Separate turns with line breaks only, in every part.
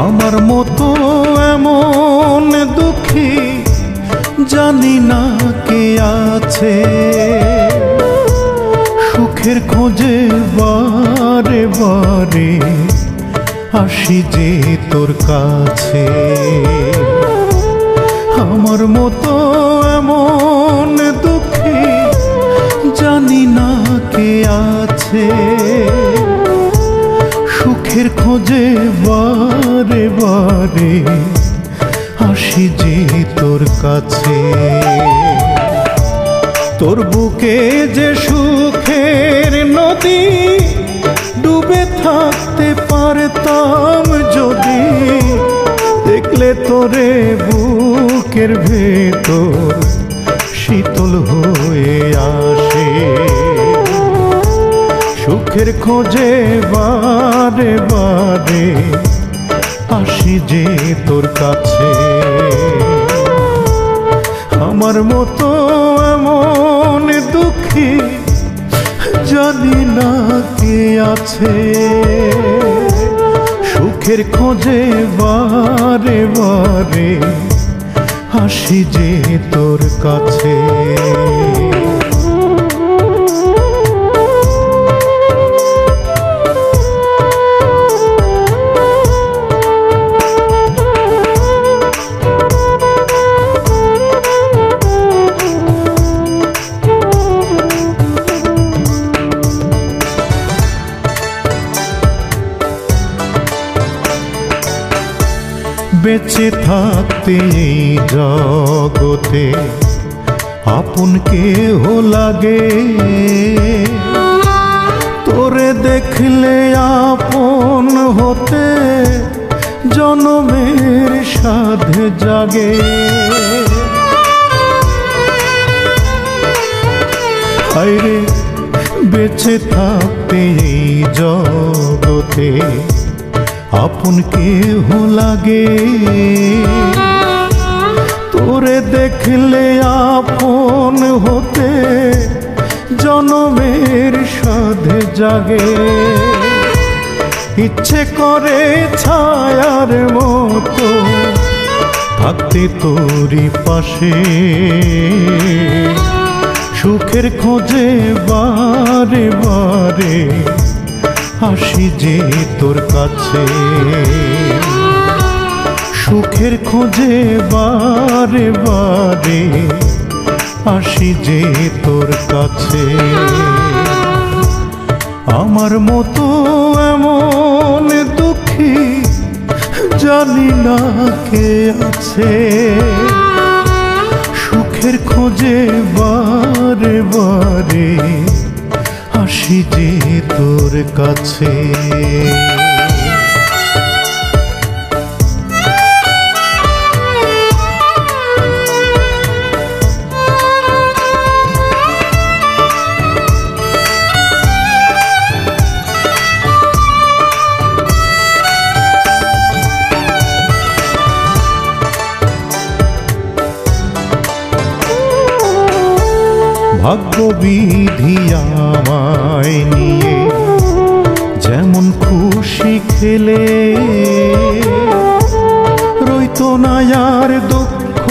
আমার মতো এমন দুঃখী জানি না কে আছে। সুখের খোঁজে বারে বারে আসি যে তোর কাছে। আমার মতো এমন দুঃখী জানি না কে আছে। সুখের খোঁজে বারে বারে আসি যে তোর কাছে। তোর বুকে যে সুখের নদী, ডুবে থাকতে পারতাম যদি। দেখলে তোরে বুকের ভেতর শীতল হয়ে আসে। সুখের খোঁজে বারে বারে আসি যে তোর কাছে। আমার মতো এমন দুঃখী জানি না কে আছে। সুখের খোঁজে বারে বারে আসি যে তোর কাছে। বেঁচে থাকতে এই জগতে। আপন কেহ লাগে? তোরে দেখলে আপন হতে জনমের সাধ জাগে। হায়রে, বেঁচে থাকতে এই জগতে। আপন কেহ লাগে? তোরে দেখলে আপন হতে জনমের সাধে জাগে। ইচ্ছে করে ছায়ার মতো থাকতে তোরই পাশে। সুখের খোঁজে বারে বারে আসি যে তোর কাছে। সুখের খোঁজে বারে বারে আসি যে তোর কাছে। আমার মতো এমন দুঃখী জানি না কে আছে। সুখের খোঁজে বারে বারে আসি যে তোর কাছে। ভাগ্য বিধি আমায় নিয়ে যেমন খুশি খেলে রইতো না দুঃখ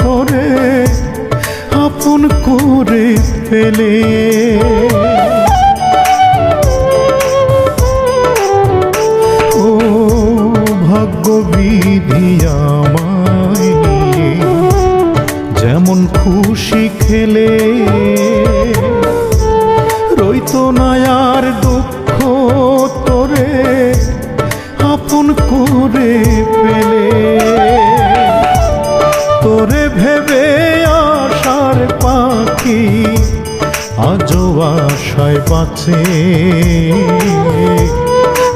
তোরে আপন করে ফেলে। ও ভাগ্য বিধি আমায় নিয়ে যেমন খুশি খেলে না দুঃখ তোরে আপন করে পেলে তোরে ভেবে আশার পাখি আজও আশায় বাঁচে।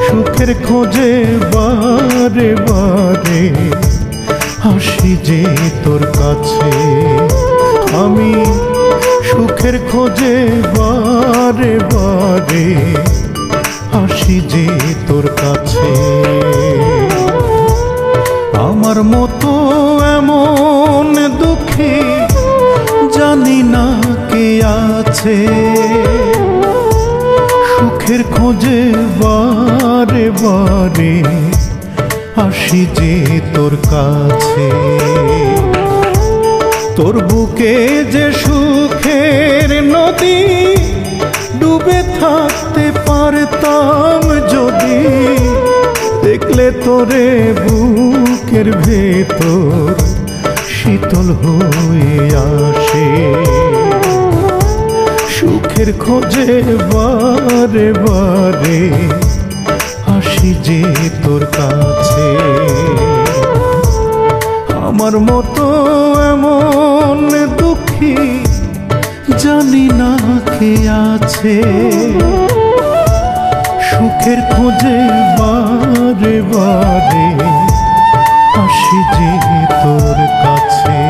সুখের খোঁজে বারে বারে হাসি যে তোর কাছে। আমি সুখের খোঁজে বারে বারে হাসি যে তোর কাছে। আমার মতো এমন দুঃখী জানি না কে আছে। সুখের খোঁজে বারে বারে আসি যে তোর কাছে। তোর বুকে যে সুখের নদী ডুবে থাকতে পারতাম, যদি দেখলে তোরে বুকের ভেতর শীতল হয়ে আসে। সুখের খোঁজে বারে বারে আসি যে তোর কাছে। আমার মতো এমন দুঃখী জানি না কে আছে। সুখের খোঁজে বারে বারে আসি যে তোর কাছে।